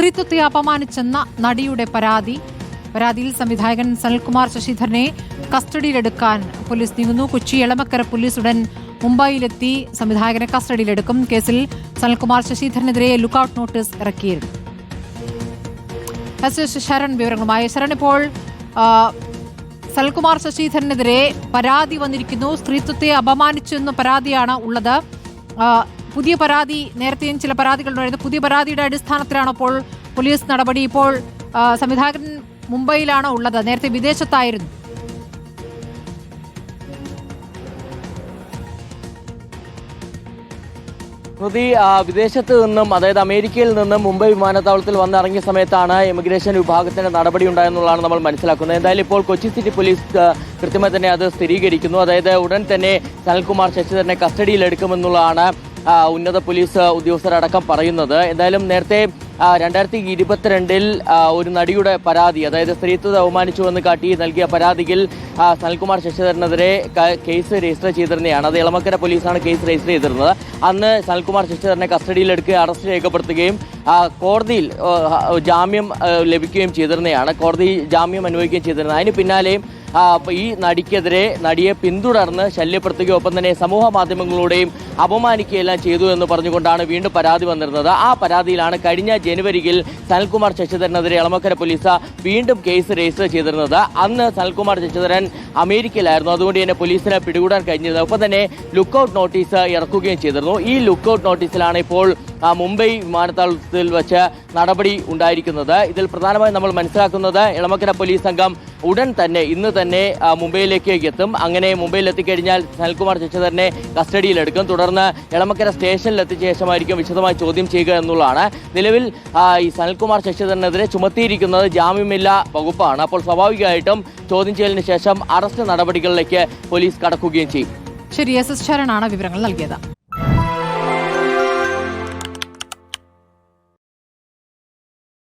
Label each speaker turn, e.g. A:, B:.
A: സ്ത്രീത്വത്തെ അപമാനിച്ചെന്ന നടിയുടെ പരാതി. പരാതിയിൽ സംവിധായകൻ സനൽകുമാർ ശശിധരനെ കസ്റ്റഡിയിലെടുക്കാൻ പോലീസ് നീങ്ങുന്നു. കൊച്ചി എളമക്കര പോലീസ് ഉടൻ മുംബൈയിലെത്തി സംവിധായകനെ കസ്റ്റഡിയിലെടുക്കും. കേസിൽ സനൽകുമാർ ശശിധരനെതിരെ ലുക്കൌട്ട് നോട്ടീസ് ഇറക്കിയിരുന്നു. ശരൺ വിവരങ്ങളുമായി. ശരൺ ഇപ്പോൾ സനൽകുമാർ ശശിധരനെതിരെ പരാതി വന്നിരിക്കുന്നു. സ്ത്രീത്വത്തെ അപമാനിച്ചു എന്ന പരാതിയാണ് ഉള്ളത്. പുതിയ പരാതി നേരത്തെയും ചില പരാതികളുണ്ടായിരുന്നു. പുതിയ പരാതിയുടെ അടിസ്ഥാനത്തിലാണ് ഇപ്പോൾ പോലീസ് നടപടി? ഇപ്പോൾ സംവിധായകൻ മുംബൈയിലാണ് ഉള്ളത്. നേരത്തെ വിദേശത്തായിരുന്നു.
B: സ്മൃതി വിദേശത്ത് നിന്നും അതായത് അമേരിക്കയിൽ നിന്നും മുംബൈ വിമാനത്താവളത്തിൽ വന്നിറങ്ങിയ സമയത്താണ് ഇമിഗ്രേഷൻ വിഭാഗത്തിന്റെ നടപടി ഉണ്ടായെന്നുള്ളതാണ് നമ്മൾ മനസ്സിലാക്കുന്നത്. എന്തായാലും ഇപ്പോൾ കൊച്ചി സിറ്റി പോലീസ് കൃത്യമായി തന്നെ അത് സ്ഥിരീകരിക്കുന്നു. അതായത് ഉടൻ തന്നെ സനൽകുമാർ ശശിധരനെ കസ്റ്റഡിയിലെടുക്കുമെന്നുള്ളതാണ് ആ, ഉന്നത പോലീസ് ഉദ്യോഗസ്ഥരടക്കം പറയുന്നത്. എന്തായാലും നേരത്തെ രണ്ടായിരത്തി ഇരുപത്തിരണ്ടിൽ ഒരു നടിയുടെ പരാതി അതായത് സ്ത്രീത്വത്തെ അവമാനിച്ചുവെന്ന് കാട്ടി നൽകിയ പരാതിയിൽ സനൽകുമാർ ശശിധരനെതിരെ കേസ് രജിസ്റ്റർ ചെയ്തിരുന്നതാണ്. അത് ഇളമക്കര പോലീസാണ് കേസ് രജിസ്റ്റർ ചെയ്തിരുന്നത്. അന്ന് സനൽകുമാർ ശശിധരനെ കസ്റ്റഡിയിലെടുക്കുകയും അറസ്റ്റ് രേഖപ്പെടുത്തുകയും കോടതിയിൽ ജാമ്യം ലഭിക്കുകയും ചെയ്തിരുന്നതാണ്. കോടതി ജാമ്യം അനുവദിക്കുകയും ചെയ്തിരുന്നത്. അതിന് പിന്നാലെയും ഈ നടിക്കെതിരെ നടിയെ പിന്തുടർന്ന് ശല്യപ്പെടുത്തുകയും ഒപ്പം തന്നെ സമൂഹ മാധ്യമങ്ങളിലൂടെയും അപമാനിക്കുകയെല്ലാം ചെയ്തു എന്ന് പറഞ്ഞുകൊണ്ടാണ് വീണ്ടും പരാതി വന്നിരുന്നത്. ആ പരാതിയിലാണ് കഴിഞ്ഞ ജനുവരിയിൽ സനൽകുമാർ ശശിധരനെതിരെ എളമക്കര പോലീസ് വീണ്ടും കേസ് രജിസ്റ്റർ ചെയ്തിരുന്നത്. അന്ന് സനൽകുമാർ ശശിധരൻ അമേരിക്കയിലായിരുന്നു. അതുകൊണ്ട് തന്നെ പോലീസിനെ പിടികൂടാൻ കഴിഞ്ഞിരുന്നത്. ഒപ്പം തന്നെ ലുക്കൌട്ട് നോട്ടീസ് ഇറക്കുകയും ചെയ്തിരുന്നു. ഈ ലുക്കൌട്ട് നോട്ടീസിലാണ് ഇപ്പോൾ മുംബൈ വിമാനത്താവളത്തിൽ വെച്ച് നടപടി ഉണ്ടായിരിക്കുന്നത്. ഇതിൽ പ്രധാനമായും നമ്മൾ മനസ്സിലാക്കുന്നത് ഇളമക്കര പോലീസ് സംഘം ഉടൻ തന്നെ ഇന്ന് തന്നെ മുംബൈയിലേക്ക് എത്തും. അങ്ങനെ മുംബൈയിൽ എത്തിക്കഴിഞ്ഞാൽ സനൽകുമാർ ശശിധരനെ കസ്റ്റഡിയിലെടുക്കും. തുടർന്ന് ഇളമക്കര സ്റ്റേഷനിൽ എത്തിച്ച ശേഷമായിരിക്കും വിശദമായി ചോദ്യം ചെയ്യുക എന്നുള്ളതാണ്. നിലവിൽ ഈ സനൽകുമാർ ശശിധരനെതിരെ ചുമത്തിയിരിക്കുന്നത് ജാമ്യമില്ല വകുപ്പാണ്. അപ്പോൾ സ്വാഭാവികമായിട്ടും ചോദ്യം ചെയ്യലിന് ശേഷം അറസ്റ്റ് നടപടികളിലേക്ക് പോലീസ് കടക്കുകയും ചെയ്യും.
A: ശരി എസ് എസ് ശരണാണ് വിവരങ്ങൾ നൽകിയത്.